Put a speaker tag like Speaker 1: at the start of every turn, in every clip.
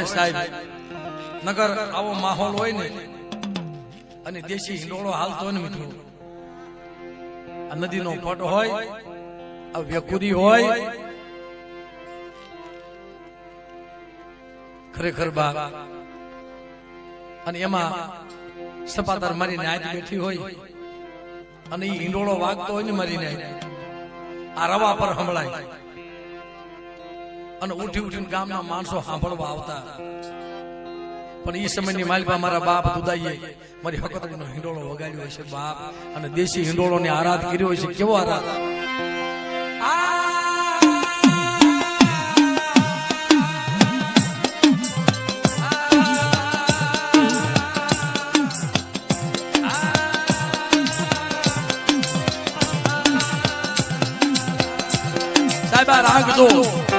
Speaker 1: હવે સાહેબ. નગર આવો માહોલ હોય ને, અને દેશી હિંડોળો હાલતો હોય ને મિત્રો. આ નદીનો પટ હોય, આ વ્યકુરી હોય. ખરેખર બા અને એમાં સપાતાર મારીને આજ બેઠી હોય. અને એ હિંડોળો વાગતો હોય ને મારીને, આ રવા પર સંભળાય. અને ઉઠી ઉઠીને ગામના માણસો સાંભળવા આવતા. પણ એ સમયની માલિકા મારા બાપ દુદાઈએ મારી હકતડીનો હિંડોળો વગાડ્યો હશે બાપ. અને દેશી હિંડોળોને આરાધ કર્યો હશે. કેવો આરાધ? સાહેબ આ રાગ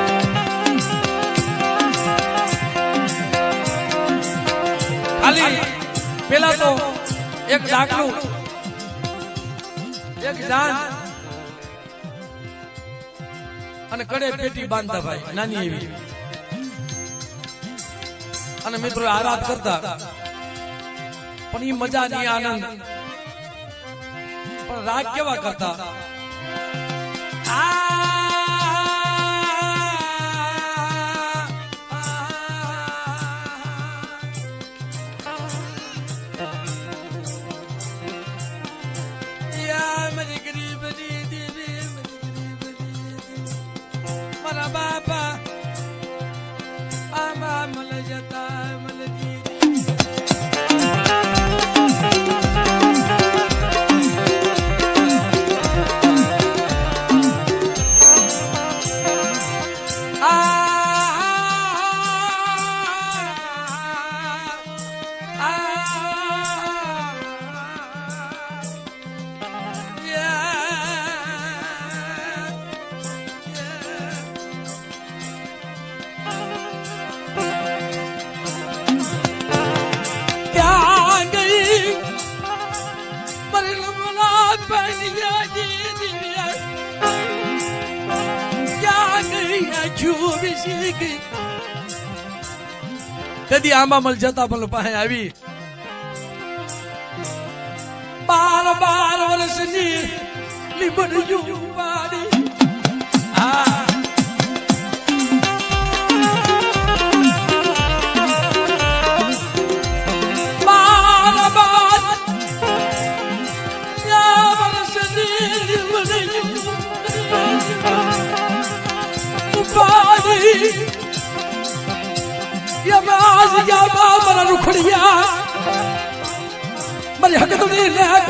Speaker 1: પેલા તો એક ડાકલું એક જાન. અને કડે પેટી બાંધતા ભાઈ નાની એવી. અને મિત્રો આરાધ કરતા. પણ એ મજા નહીં આનંદ. પણ રાગ કેવા કરતા? આંબા મલ જતા પણ પાસે આવી. બાર બાર વર્ષની લીમડિયું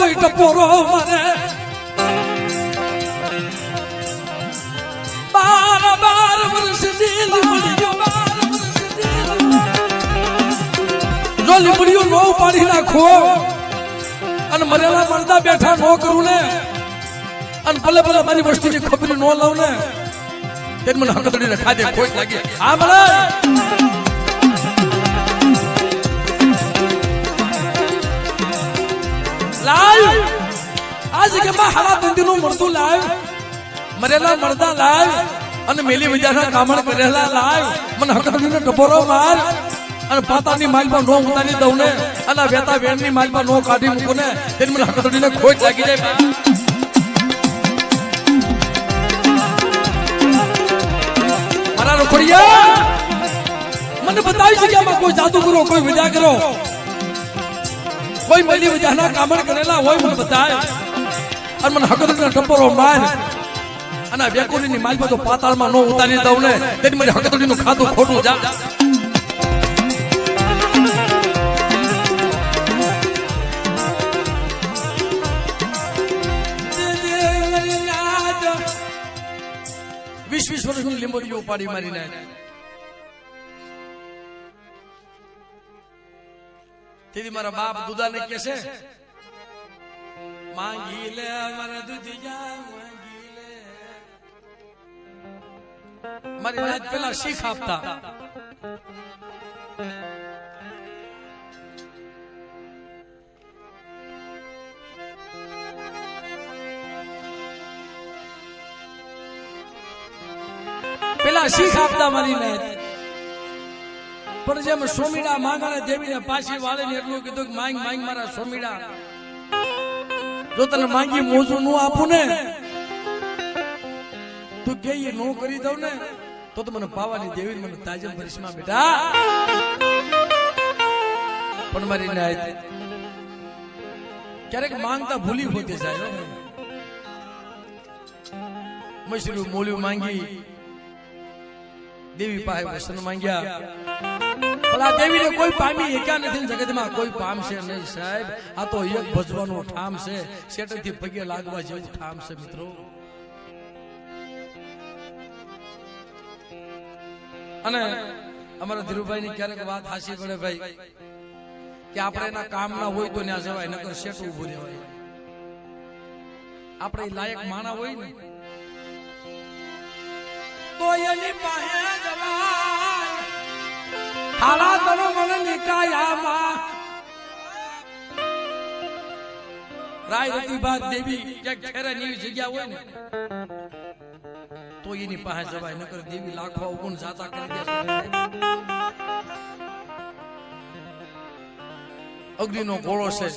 Speaker 1: કોઈ બાર વર્ષની જો લીમડીઓ નો પાડી નાખો, અને મરેલા મરતા બેઠા નો કરું ને અને ભલે ભલે મારી વસ્તુની ખબર નો લઉં ને તે મને હકતડીને ખાધે ખોટ લાગે. આ મળે આજ કે માં હાલા બંદી નું મળતું લાવ મરેલા મરદા લાવ અને મેલી વિદ્યાના કામણ કરેલા લાવ મને હકડીને ટપોરો માર, અને પાતાની માલમાં નો ઉતારી દઉં ને, અને વેતા વેણની માલમાં નો કાઢી મૂકું ને, તેની મને હકડીને ખોટ લાગી જાય. મારા રોકડિયા મને બતાવી છે કે આમાં કોઈ જાદુ કરો કોઈ વિદ્યા કરો કોઈ મેલી વજાના કામણ કરેલા હોય, મને બતાય. અને મને હકતડીનો ટપોરો માર અને આ ની માલમાં તો પાતાળમાં નો ઉતારી દઉં ને તેથી મને હકતડીનું ખાતું ખોટું જા. ઉપાડી મારીને તેથી મારા બાપ દુદાને કે છે માંગી લે મારા દુધિયા માંગી લે મારી નાત પેલા શીખ આપતા પેલા શીખ આપતા મારી નાત પણ જેમ સોમીડા માંગણે દેવીને પાછી વાળીને એટલું કીધું કે માંગ માંગ મારા સોમીડા જો તને માંગી મોજું નું આપું ને તું કે એ નો કરી દઉં ને તો તો મને પાવાની દેવી મને તાજમ ભરીશમાં બેટા પણ મારી નાય ક્યારેક માંગતા ભૂલી હોતી જાય હો. મશરૂ મોલ્યું માંગી દેવી પાસે વસન માંગ્યા પણ આ કોઈ પામી એકા નથી જગતમાં, કોઈ પામશે નહીં સાહેબ. આ તો એક ઠામ છે. શેઠથી પગે લાગવા જેવું મિત્રો. અને અમારા ધીરુભાઈ ની ક્યારેક વાત હાસી પડે ભાઈ, કે આપણે એના કામ ના હોય તો ત્યાં જવાય, નકર શેઠ ઉભું રહેવાય. આપણે લાયક માણા હોય ને. તો એની પાસે જવાય હાલા તનો અગ્નિનો ગોળો છે.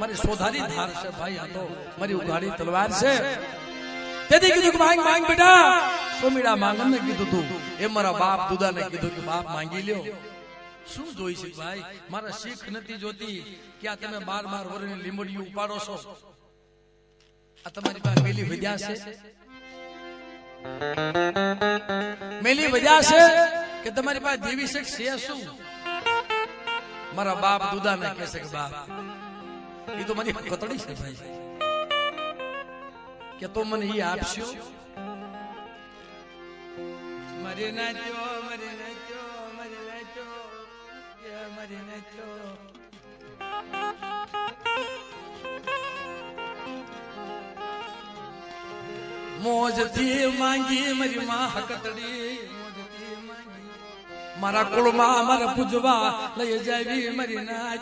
Speaker 1: મારી સોધારી ધાર છે, ભાઈ, આ તો મારી ઉઘાડી તલવાર છે. સોમીડા માંગને કીધું તું. એ મારા બાપ દુદાને કીધું કે બાપ, માંગી લ્યો. શું જોઈ છે ભાઈ? મારા શીખ નથી જોતી કે આ તમે બાર બાર વર્ષની લીંબડીયું ઉપાડો છો. આ તમારી પાસે મેલી વિદ્યા છે? મેલી વિદ્યા છે કે તમારી પાસે દેવી શેખ છે શું? મારા બાપ દુદાને કહે છે કે, બાપ એ તો મારી કતડી છે ભાઈ. કે તો મને એ આપશો? મરી નાચો મરી નાચો મરી નાચો મરી નાચો મોજથી માંગી મારી માં હકતડી મારા કુળમાં મારા પૂજવા લઈ જાવી મારી નાચ.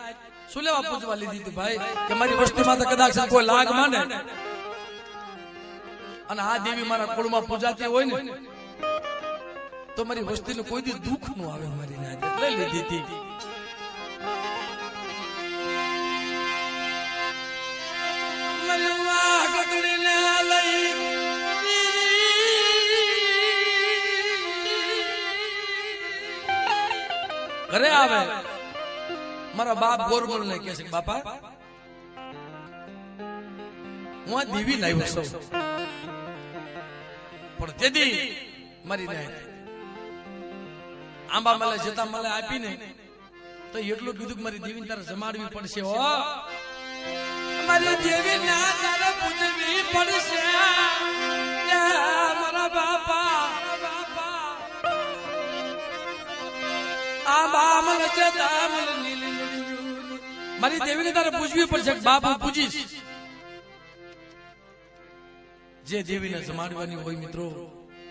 Speaker 1: શું લેવા પૂજવા લીધી હતી ભાઈ? કે મારી વસ્તીમાં તો કદાચ કોઈ લાગ માને? અને આ દેવી મારા કુળમાં પૂજાતી હોય ને તો મારી વસ્તીને કોઈ દી દુઃખનું આવે મારી એટલે લીધી હતી. ઘરે આવે. મારા બાપ ગોરમલ ને કે છે બાપા, હું આ દીવી લાવ્યો છું. પણ તેથી મારી નાય આંબા મલે જતા મલે આપીને તો એટલું કીધું કે મારી દેવી તારે જમાડવી પડશે, હો. મારી દેવી ના તારે પૂજવી પડશે. મારા બાપા આંબા મલે જતા નીલી મારી દેવીને તારે પૂજવી પડશે બાપુ પૂજીશ? જે દેવીને જમાડવાની હોય મિત્રો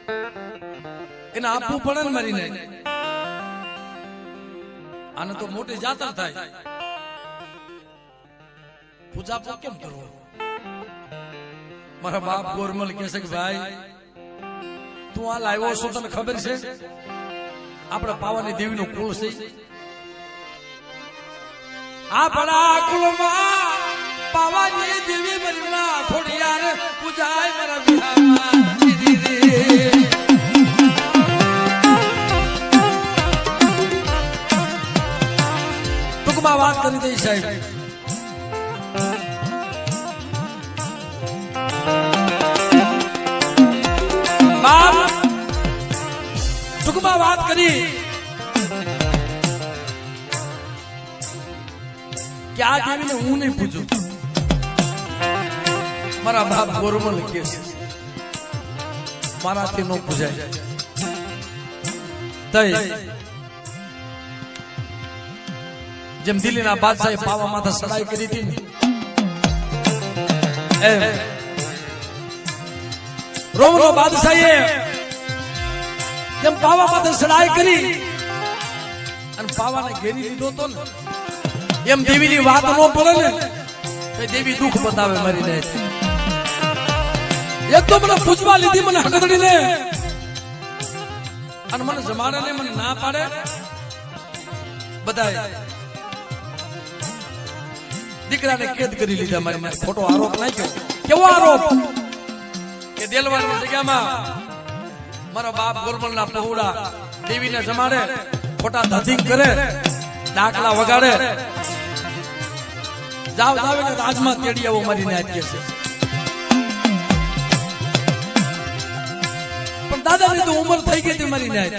Speaker 1: એને આપવું પડે ને મારીને. આને તો મોટી જાતર થાય. પૂજા પાઠ કેમ કરવો? મારા બાપ ગોરમલ કહે છે કે, ભાઈ, તું આ લાવ્યો છો, તને ખબર છે? આપણે પાવાની દેવીનો કુળ છે. આપણા કુળમાં પાવાની દેવી મરીના ખોડિયાર પૂજાય મારા વિહારમાં. દઈ સાહેબ. ટૂંકમાં વાત કરી. કે આ હું નહીં પૂછું. મારા બાપ ગોરમલ કે છે. મારાથી નો પૂજાય તઈ જેમ દિલ્હીના બાદશાહે પાવા માથે સડાઈ કરી હતી. એમ. રોમનો બાદશાહે જેમ પાવા માથે સડાઈ કરી અને પાવાને ઘેરી લીધો તો ને. એમ દેવીની વાત ન પડે ને દેવી દુઃખ બતાવે મારીને એક તો મને પૂછવા લીધી મને હકદડીને અને મને જમાડે ને, મને ના પાડે. બધા દીકરાને કેદ કરી લીધા મારી ખોટો આરોપ નાખ્યો. કેવો આરોપ? કે દેલવાની જગ્યામાં મારા બાપ ગોરમલના પહોળા દેવીને જમાડે ખોટા ધતિંગ કરે ડાકલા વગાડે. જાવ જાવ ને રાજમાં તેડી આવો મારી કે છે. પણ દાદાની તો ઉંમર થઈ ગઈ હતી મારી નાચ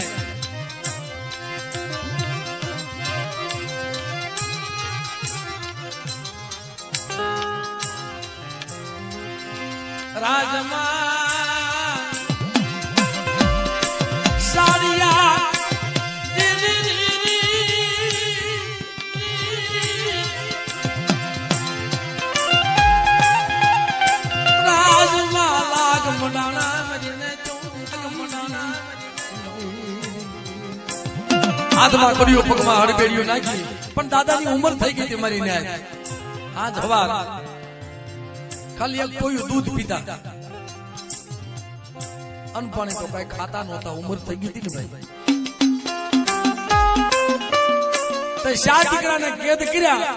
Speaker 1: હાથમાં કડિયો પગમાં હડબેડિયો નાખી. પણ દાદાની ઉંમર થઈ ગઈ હતી મારી ન્યાય. આજ હવાર ખાલી એક કોઈ દૂધ પીતા અનપણે તો કઈ ખાતા નહોતા, ઉંમર થઈ ગઈ હતી ને ભાઈ. શા દીકરાને કેદ કર્યા.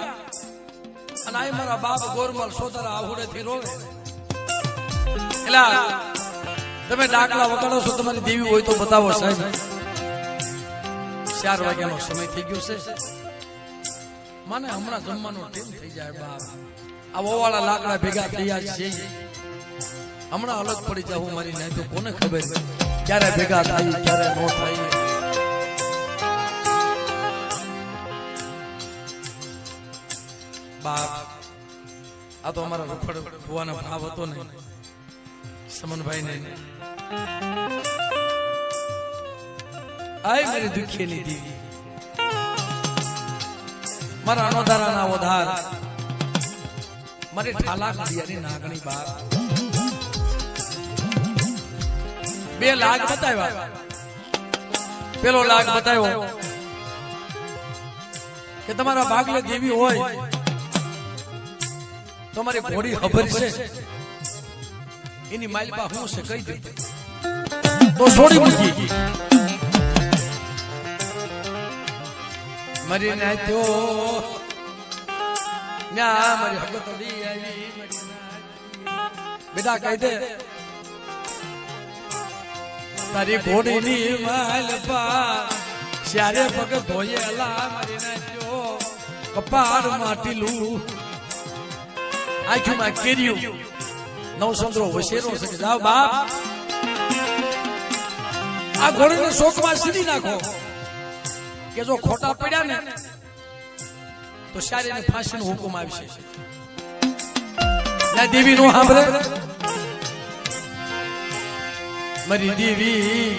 Speaker 1: અને આ મારા બાપ ગોરમલ સોદરા આહુડે થી રોવે. એટલે તમે ડાકલા વગાડો છો, તમારી દેવી હોય તો બતાવો સાહેબ. ચાર વાગ્યાનો સમય થઈ ગયો છે. મને હમણાં જમવાનો ટેમ થઈ જાય બાપ. આ ઓવાળા લાકડા ભેગા થયા છે. હમણાં અલગ પડી જાવ મારી નહીં તો કોને ખબર? ક્યારે ભેગા થાય, ક્યારે નો થાય. બાપ, આ તો અમારા રખડ ભુવાનો ભાવ હતો ને. સમનભાઈ ને આય મારી દુખેલી દીવી. મારા અનોધારાના ઓધાર. મારી ઠાલા ખડિયાની નાગણી બાર બે લાગ બતાવ્યા. પેલો લાગ બતાવ્યો કે તમારા ભાગલે દેવી હોય, તમારી ઘોડી ખબર છે. એની માલિકા હું છે, કહી દે તો છોડી મૂકી. મરી થયો મારી હગતડી આવી. બેટા કહી દે. તારી ઘોડીની માલપા શ્યારે પગ ધોયેલા મરી નાખ્યો કપાળ માટીલું આંખમાં કેર્યું નવસંદ્રો વસેરો છે જાવ બાપ. આ ઘોડીને શોકમાં સીધી નાખો. કે જો ખોટા પડ્યા ને, તો શારીને ફાંસીનો હુકમ આવશે દેવી, નું સાંભળે? મારી દેવી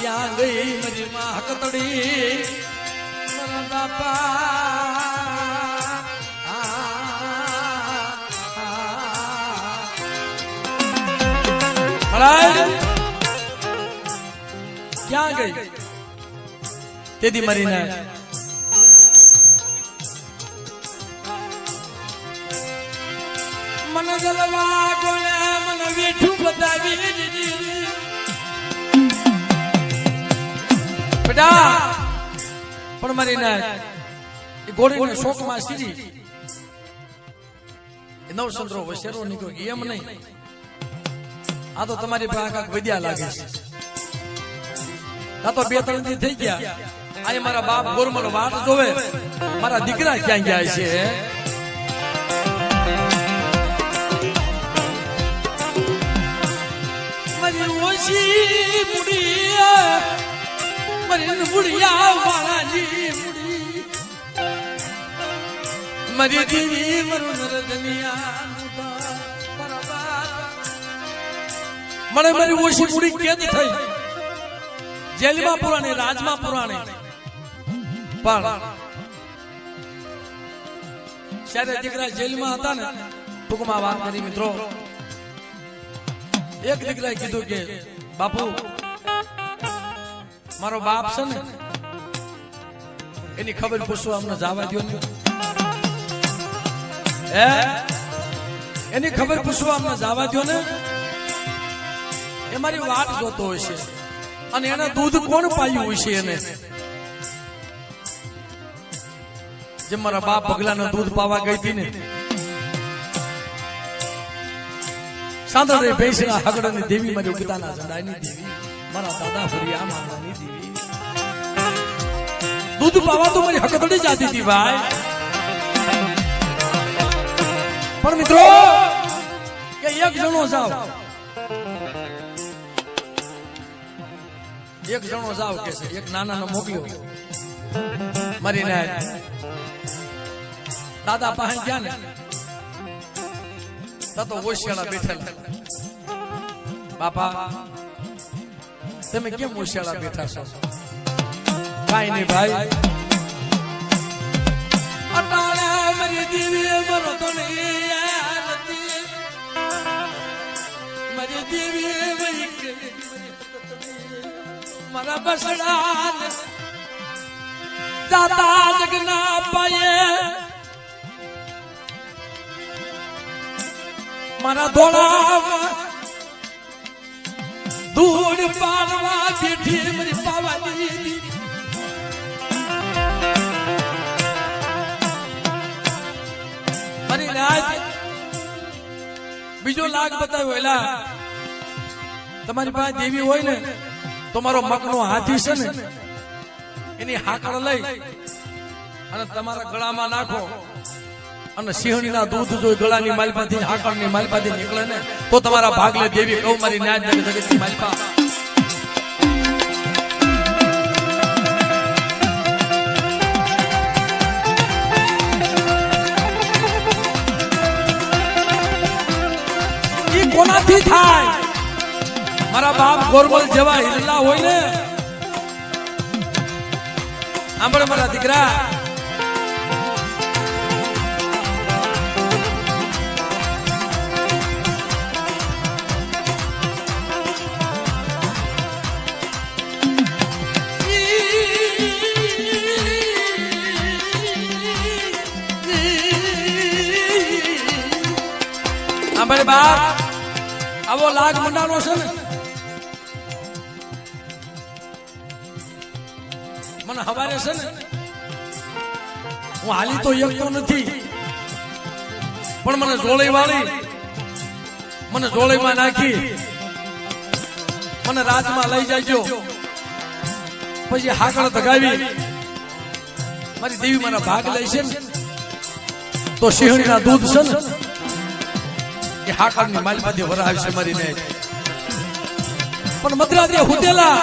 Speaker 1: ત્યાં ગઈ મારી માં હકતડી બાપા. ક્યાં ગઈ? તેથી મરીને. મન જલવા કોને મન વેઠું બતાવી દીધી. બેટા પણ મારી ના એ ઘોડીને શોકમાં સીધી. એ નવસંદ્રો વસેરો નીકળ્યો એમ નહીં. આ તો તમારી પાસે વિદ્યા લાગે છે. આ તો બે ત્રણ દી થઈ ગયા. આ મારા બાપ ગોરમલ વાટ જોવે. મારા દીકરા ક્યાં ગયા છે મારી દેવી મરું નરદનિયા મને મારી ઓછી પૂરી કેદ થઈ. જેલમાં પુરાણે, રાજમાં પુરાણે. પણ જ્યારે દીકરા જેલમાં હતા ને, ટૂંકમાં વાત કરી મિત્રો. એક દીકરાએ કીધું કે, બાપુ, મારો બાપ છે ને, એની ખબર પૂછવા અમને જવા દો હે? એની ખબર પૂછવા અમને જવા દો ને? એ મારી વાત જોતો હોય છે. અને એને દૂધ કોણ પાયું હોય છે એને? જેમ મારા બાપ પગલાનું દૂધ પાવા ગઈ હતી ને. સાંદળે ભેંસના હગડાની દેવી મારી ઉગતાના ઝંડાની દેવી. મારા દાદા ફરિયા માતાની દેવી. દૂધ પાવા તો મારી હકતડી જાતી હતી ભાઈ. પણ મિત્રો કે એક જણો જાવ. એક જણો જાવ કે એક નાના મોકલ્યો. મારી નાય દાદા પાસે ગયા ને, તા તો ઓશિયાળા બેઠેલા. બાપા, તમે કેમ ઓશિયાળા બેઠા છો? કાઈ નહીં ભાઈ. મારી બસડા મારા ધોળા. ધૂળ પાડવા બેઠી મારી પાવા દીધી મારી રાજ, બીજો લાગ બતાવ્યો, એલા. તમારી પાસે દેવી હોય ને, તો મારો મકનો હાથી છે ને, એની હાકડ લઈ અને તમારા ગળામાં નાખો. અને સિંહણીના દૂધ જો ગળાની માલપાથી હાકળની માલપાથી નીકળે ને, તો તમારા ભાગલે દેવી કૌ મારી ન્યાજ જગત જગતની માલપા. કોનાથી થાય? મારા બાપ ગોરબલ જેવા હિલ્લા હોય ને. આંબળ મારા દીકરા. સાંભળ બાપ, આવો લાગ મંડાનો છે ને. મને હવારે છે ને, હું હાલી તો એકતો નથી. પણ મને જોળી વાળી મને જોળીમાં નાખી. મને રાતમાં લઈ જાયજો પછી હાકળ ધગાવી. મારી દેવી મારા ભાગ લઈ છે તો સિંહણીના દૂધ છે ને એ હાકળની માલમાંથી વરાવી છે મારીને. પણ મદ્રાદે હુતેલા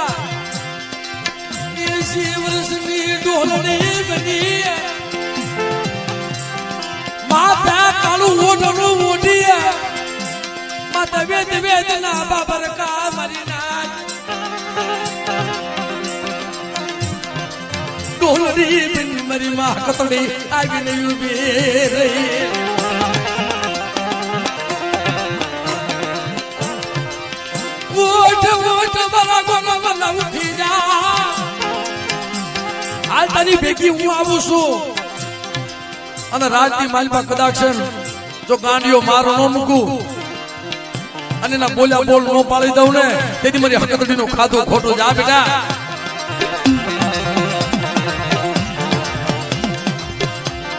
Speaker 1: એસી વર્ષની ડોલણી બની માતા કાળું ઓઢણું ઓઢી માતા વેદ વેદના બાબર કા મરીના ડોલરી બની મરી માં કતડી આવીને ઊભી રહી. ને ન ન પાડી દઉં ને, તેથી મારી હકતડીનું ખાધું ખોટું જા. બેટા.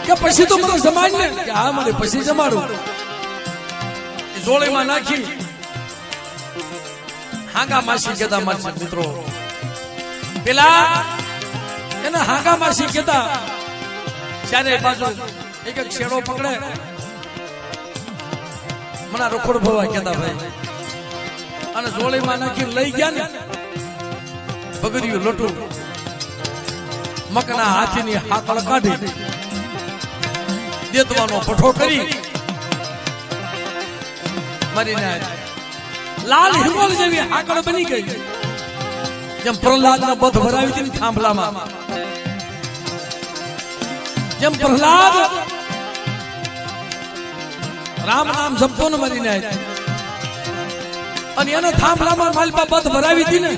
Speaker 1: કે પછી તો મને જમાડ ને કે હા, મને પછી જમાડું. જોળીમાં નાખી. હાંગા માસી કેતા માસી મિત્રો. પેલા એને હાંગા માસી કેતા ચારે બાજુ એક એક શેડો પકડે. મને રખોડ ભવા કેતા ભાઈ. અને જોળીમાં નાખી લઈ ગયા ને બગડ્યું લોટું. મકના હાથીની હાકળ કાઢી. દેતવાનો પઠો કરી. મારીને લાલ હિમોલ જેવી હાકળ બની ગઈ. જેમ પ્રહલાદ ના બધ ભરાવી હતી થાંભલામાં. જેમ પ્રહલાદ રામ નામ જપતો ને મરીને અને એના થાંભલામાં માલપા બધ ભરાવી હતી ને,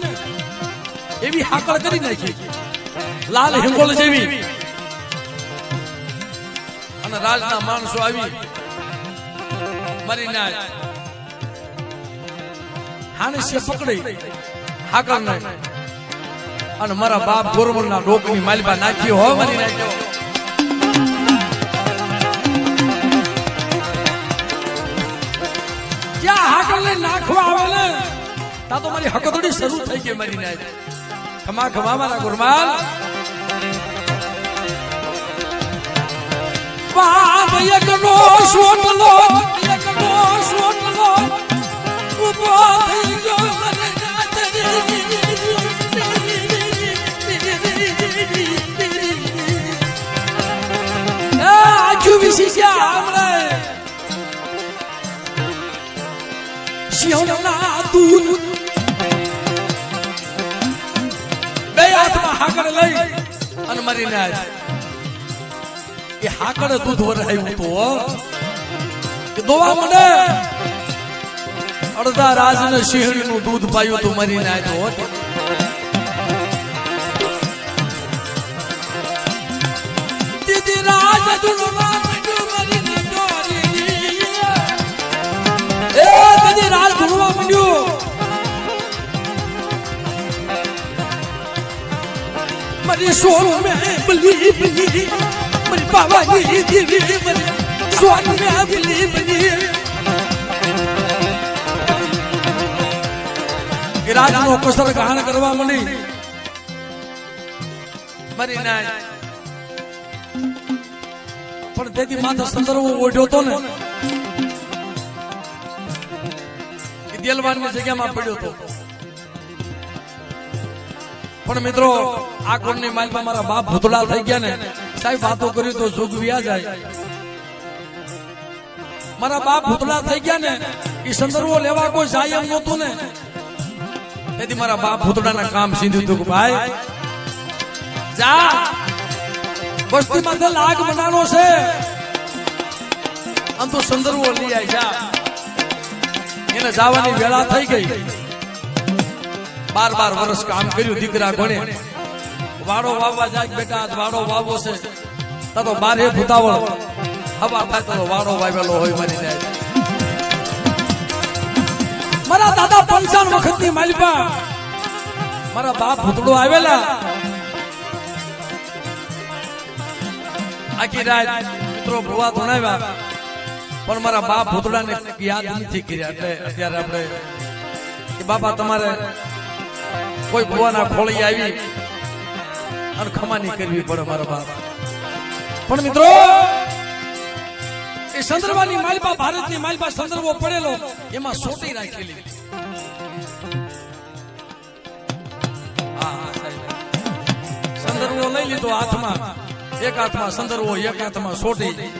Speaker 1: એવી હાકળ કરી નાખી. લાલ હિંગોળ જેવી. અને રાજના માણસો આવી મરીને હાણસીએ પકડી. હાકરને અને મારા બાપ ગોરમલના ડોકની માલબા નાખી હો મારી નાખ્યો ક્યાં હાકરને નાખવા આવે ને? તા તો મારી હકતડી શરૂ થઈ ગઈ મારી નાખ. ખમા ખમા મારા ગુરમાલ. બાપ યકનો સોટલો યકનો સોટલો હમણે શિહોના દૂધ બે હાથમાં હાકડ લઈ અને મારી નાય એ હાકડ દૂધ વરાયું તો કે દોવા મને. અડધા રાજ ને સિંહણી નું દૂધ પાયું તું, મરી નાય તો હોત. રાજ ધૂળવા માંડ્યું. મારી સોન મેં બલી બલી, મારી બાબાની દીવી મારી સોન મેં બલી બલી. ગાન કરવા મળી. મારી નાય. પણ તેથી માથે સંદર્ભ ઓઢ્યો તો ને. એ દિલવાનની જગ્યામાં પડ્યો હતો પણ મિત્રો આ કોણની માલમાં મારા બાપ ભૂતળા થઈ ગયા ને. સાહેબ વાતો કરી તો જોગ વ્યા જાય. મારા બાપ ભૂતળા થઈ ગયા ને એ સંદર્ભો લેવા કોઈ જાય એમ નહોતું ને. તેથી મારા બાપ ભૂતળાના કામ સીધું તું ભાઈ, જા. વસ્તી તો લાગ બનાનો છે. આમ તો સંદર્ભો લઈ આવી જા. એને જવાની વેળા થઈ ગઈ. બાર બાર વર્ષ કામ કર્યું, દીકરા ગણે વાડો વાવવા જાય બેટા વાડો વાવો છે. તારો બારે ભૂતાવળ. હવા થાય તો વાડો વાવેલો હોય મારી જાય. મારા દાદા પંચાણ વખતની માલિપા. મારા બાપ ભૂતડો આવેલા. આખી રાત મિત્રો ભુવા ધોણાવ્યા પણ મારા બાપ ભૂતડાને યાદ નથી કર્યા એટલે અત્યારે આપણે કે બાપા તમારે કોઈ ભુવાના ખોળી આવી અને ખમાની કરવી પડે મારા બાપ. પણ મિત્રો એ સંદર્ભાની માલપા ભારતની માલપા સંદર્ભો પડેલો એમાં સોટી રાખેલી. સંદર્ભો લઈ લીધો હાથમાં. એક હાથમાં સંદર્ભો એક હાથમાં સોટી.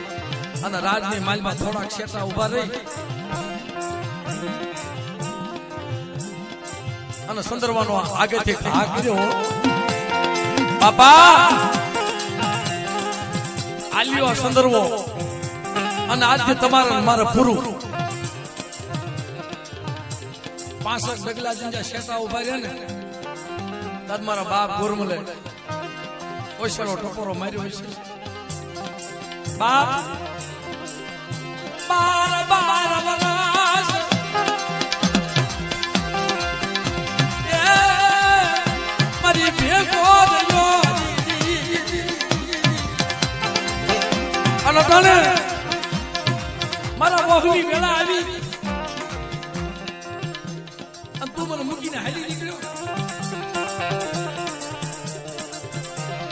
Speaker 1: અને રાજની માલમાં થોડાક શેટા ઊભા રહી. અને સંદર્ભનો આગળથી ભાગ કર્યો. બાપા! આલ્યો સંદર્ભો. અને આજે તમારે મારે પૂરું. પાસઠ ડગલા જીંજા શેટા ઊભા રહ્યા ને, તાર મારા બાપ ગુરમલે ઓછેલો ટપોરો માર્યો હોય છે બાપ, બાર બાર વરસ એ, મારી ભેગો અને તને મારા વેલા આવી. અને તું મને મૂકીને હાલી નીકળ્યો.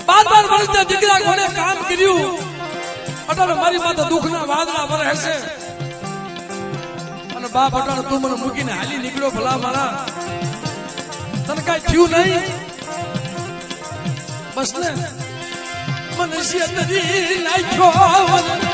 Speaker 1: બાર બાર વર્ષના દીકરા કોને કામ કર્યું. અટલ મારી માથે દુઃખના વાદળા વરસે હશે. અને બાપ અટલ તું મને મૂકીને હાલી નીકળ્યો ભલા મારા. તને કઈ થયું નહીં? બસ ને. મને શેતરી નાખ્યો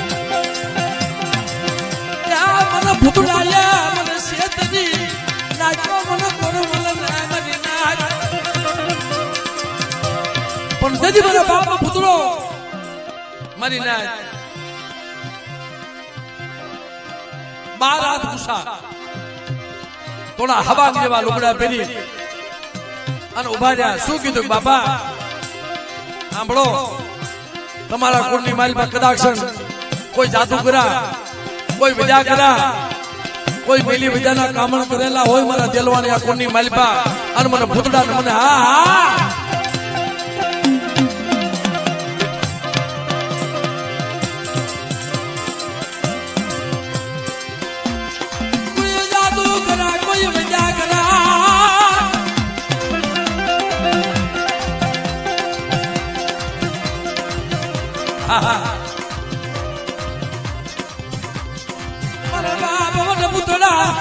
Speaker 1: થોડા હવા જેવા લુગડા પહેરી અને ઊભા રહ્યા. શું કીધું બાપા? સાંભળો. તમારા કુળની માલમાં કદાચ કોઈ જાદુ કરા કોઈ વિજા કરા કોઈ પેલી વિજાના કામણ કરેલા હોય મારા દેલવાની આ કોની માલપા. અને મને ભૂતડા મને હા હા. ha ha પુતળા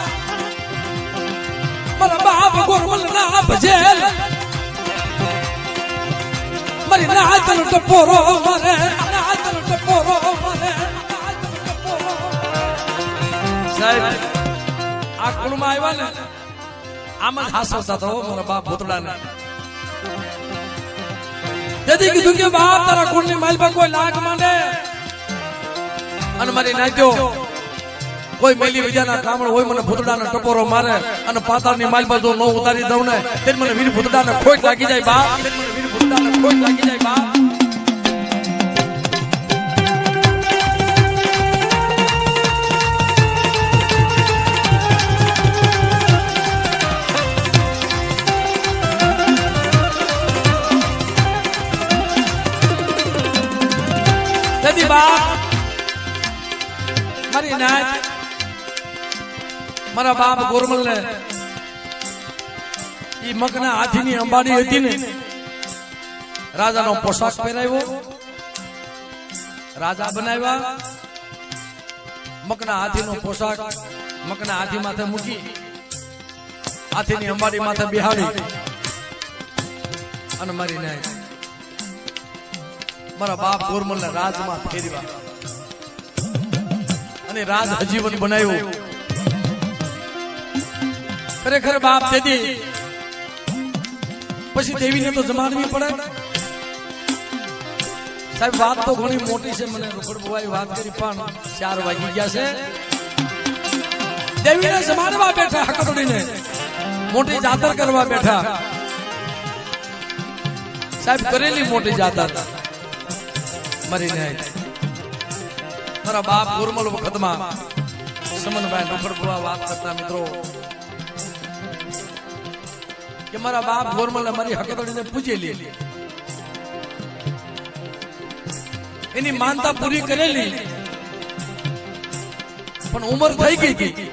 Speaker 1: મારા બાપ ગોરમલ ના ભજેલ. મારી નાચનો ટપોરો મારે નાચનો ટપોરો મારે. સાહેબ, આ કુળમાં આવ્યા ને, આમ જ હાસો તો મારા બાપ ભૂતડાને. તેથી કીધું કે બાપ તારા કુળની માલ પર કોઈ લાગ માંડે. અને મારી નાચ્યો કોઈ મેલી વિદ્યાના કામણ હોય, મને ભૂતડાનો ટપોરો મારે અને પાતાળની માલ બાજુ ન ઉતારી દઉં ને તે મને વીર ભૂતડાને ખોટ લાગી જાય, બા. મને વીર ભૂતડાને ખોટ લાગી જાય તેથી બાપ મારી બાપ ગોરમલ ને ઈ મગના હાથીની અંબાડી હતી ને રાજાનો પોશાક પહેરાવ્યો. રાજા બનાવ્યા. મગના હાથીનો પોશાક મગના હાથી માથે મૂકી હાથીની અંબાડી માથે બિહાડી અને મારી નાચ મારા બાપ ગોરમલ ને રાજમાં ફેરવા અને રાજ હજીવન બનાવ્યું. ખરેખર બાપ દેદી પછી દેવીને તો જમાડવી પડે સાહેબ વાત તો ઘણી મોટી છે મને રોકડ બુવાઈ વાત કરી પણ ચાર વાગી ગયા છે દેવીને જમાડવા બેઠા હકતોડીને મોટી જાતર કરવા બેઠા સાહેબ કરેલી મોટી જાતર મરી જાય મારા બાપ ગુરમલ વખતમાં સમનભાઈ નોકર બુવા વાત કરતા મિત્રો કે મારા બાપ ગોરમલ મારી હકતડીને પૂજેલી એની માનતા પૂરી કરેલી પણ ઉંમર થઈ ગઈ હતી.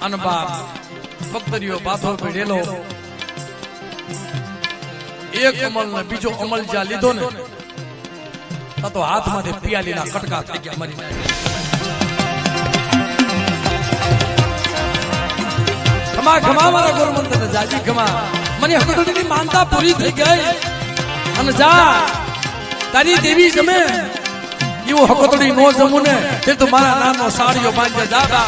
Speaker 1: અને બાપ, ભક્તરીઓ પાથો પીડેલો એક અમલ ને બીજો અમલ જ્યાં લીધો ને તો હાથમાંથી પિયાલીના કટકા થઈ ગયા મરી ખમા ખમા મારા મંદિર જાજી ખમા મને હકુડીની માનતા પૂરી થઈ ગઈ. અને જા, તારી દેવી જમે. એવું હકતડી નો જમું ને તે તો મારા નામનો સાડીઓ બાંધે જા.